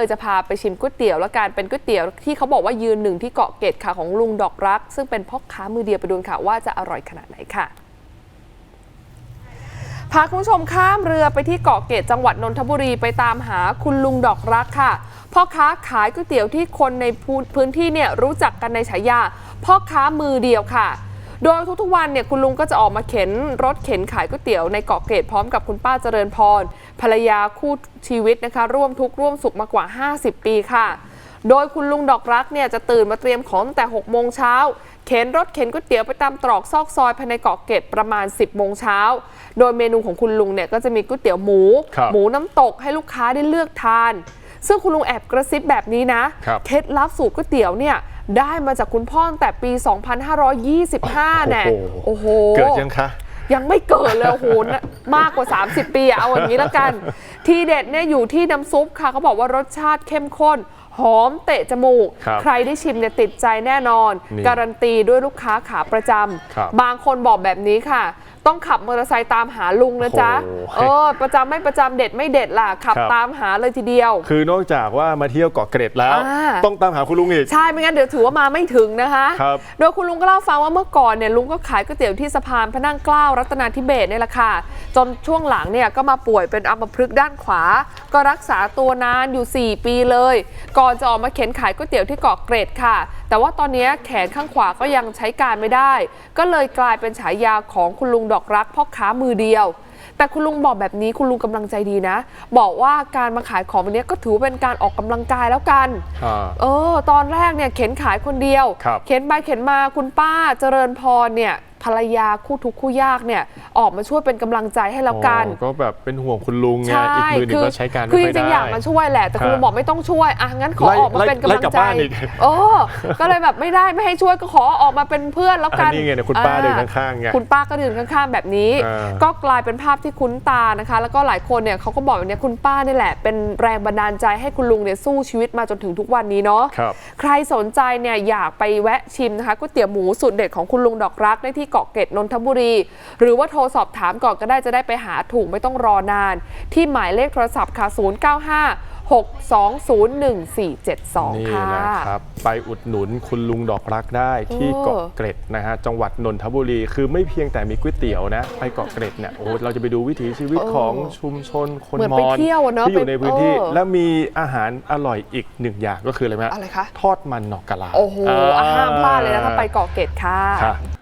อจะพาไปชิมก๋วยเตี๋ยวแล้วกันเป็นก๋วยเตี๋ยวที่เขาบอกว่ายืนหนึ่งที่เกาะเกร็ดค่ะของลุงดอกรัก ซึ่งเป็นพ่อค้ามือเดียวไปดูนค่ะว่าจะอร่อยขนาดไหนค่ะพาคุณผู้ชมข้ามเรือไปที่เกาะเกร็ดจังหวัดนนทบุรีไปตามหาคุณลุงดอกรักค่ะพ่อค้าขายก๋วยเตี๋ยวที่คนในพื้นที่เนี่ยรู้จักกันในฉายาพ่อค้ามือเดียวค่ะ โดยทุกๆวันเนี่ยคุณลุงก็จะออกมาเข็นรถเข็นขายก๋วยเตี๋ยวในเกาะเกร็ดพร้อมกับคุณป้าเจริญพรภรรยาคู่ชีวิตนะคะ ร่วมทุกข์ร่วมสุขมากว่า 50 ปีค่ะ โดยคุณลุงดอกรักเนี่ยจะตื่นมาเตรียมของตั้งแต่6โมงเช้าเข็นรถเข็นก๋วยเตี๋ยวไปตามตรอกซอกซอยภายในเกาะเกร็ดประมาณ 10 โมงเช้า โดยเมนูของคุณลุงเนี่ยก็จะมีก๋วยเตี๋ยวหมูครับหมูน้ำตกให้ลูกค้าได้เลือกทาน ซึ่งคุณลุงแอบกระซิบแบบนี้นะครับเคล็ดลับสูตรก๋วยเตี๋ยวเนี่ย ได้มาจากคุณพ่อตั้งแต่ปี 2525แน่โอ้โห เกิดยังคะ ยังไม่เกิดเลยโอ้โหนะมากกว่า 30 ปีอะเอาอย่างนี้แล้วกัน ทีเด็ดเนี่ยอยู่ที่น้ำซุปค่ะเขาบอกว่ารสชาติเข้มข้นหอมเตะจมูกครับใครได้ชิมเนี่ยติดใจแน่นอนนี่การันตีด้วยลูกค้าขาประจครับำบางคนบอกแบบนี้ค่ะ ต้องขับมอเตอร์ไซค์ตามหาลุงนะจ๊ะโอ้โหเออประจำไม่ประจำเด็ดไม่เด็ดล่ะขับครับตามหาเลยทีเดียว คือนอกจากว่ามาเที่ยวเกาะเกร็ดแล้วอ่าต้องตามหาคุณลุงอีก ใช่ไม่งั้นเดี๋ยวถือว่ามาไม่ถึงนะคะครับโดยคุณลุงก็เล่าฟังว่าเมื่อก่อนเนี่ยลุงก็ขายก๋วยเตี๋ยวที่สะพานพระนั่งเกล้ารัตนาธิเบศรเนี่ยแหละค่ะ จนช่วงหลังเนี่ยก็มาป่วยเป็นอัมพฤกษ์ด้านขวา ก็รักษาตัวนานอยู่ 4 ปีเลย ก่อนจะออกมาเข็นขายก๋วยเตี๋ยวที่เกาะเกร็ดค่ะ แต่ว่าตอนนี้แขนข้างขวาก็ยังใช้การไม่ได้ ก็เลยกลายเป็นฉายาของคุณลุงดอกรักพ่อค้ามือเดียว แต่คุณลุงบอกแบบนี้คุณลุงกำลังใจดีนะ บอกว่าการมาขายของแบบนี้ก็ถือว่าเป็นการออกกำลังกายแล้วกัน อ่า เออ ตอนแรกเนี่ยเข็นขายคนเดียว ครับ เข็นไปเข็นมาคุณป้าเจริญพรเนี่ย ภรรยาคู่ทุกข์คู่ยากเนี่ยออกมาช่วยเป็นกำลังใจให้แล้วกัน อ๋อก็แบบเป็นห่วงคุณลุงไง ใช่อีกมือหนึ่งก็ใช้การไม่คือค่จอยได้ริงๆอยากมาช่วยแหละ แต่คุณครับลุงบอกไม่ต้องช่วย อะงั้นขอไล่ออกมาเป็นกำไล่ลังกลับใจบ้านอีกเออก็เลยแบบไม่ได้ไม่ให้ช่วยก็ขอออกมาเป็นเพื่อนแล้วกันอันนี้ไงเนี่ยคุณป้าเดินข้างๆไง คุณป้าก็เดินข้างๆแบบนี้ อ่าก็กลายเป็นภาพที่คุ้นตานะคะ แล้วก็หลายคนเนี่ยเขาก็บอกแบบเนี้ยคุณป้านี่แหละ เป็นแรงบันดาลใจให้คุณลุงเนี่ยสู้ชีวิตมาจนถึงทุกวันนี้เนาะครับ ใครสนใจเนี่ยอยากไปแวะชิมนะคะก๋วยเตี๋ยวหมูสูตรเด็ดของคุณลุงดอกรักได้ที่เกาะเกร็ดนนทบุรี หรือว่าโทรสอบถามก่อนก็ได้จะได้ไปหาถูกไม่ต้องรอนาน ที่หมายเลขโทรศัพท์ค่ะ 095 6201472นี่ค่ะนะครับ ไปอุดหนุนคุณลุงดอกรักได้ที่เออเกาะเกร็ดนะฮะจังหวัดนนทบุรี คือไม่เพียงแต่มีก๋วยเตี๋ยวนะ ไปเกาะเกร็ดเนี่ยโอ้โหเราจะไปดูวิถีชีวิตของชุมชนคนเหมือนมไปอญเที่ยวอะเนอะที่อยู่ในพื้นที่ไปเออและมีอาหารอร่อยอีกหนึ่งอย่างก็คืออะไรไหมฮอะไรคะทอดมันหนอกกะลาโอ้โหอะห้ามพลาดเลยนะถ้าไปเกาะเกร็ดค่ะครับ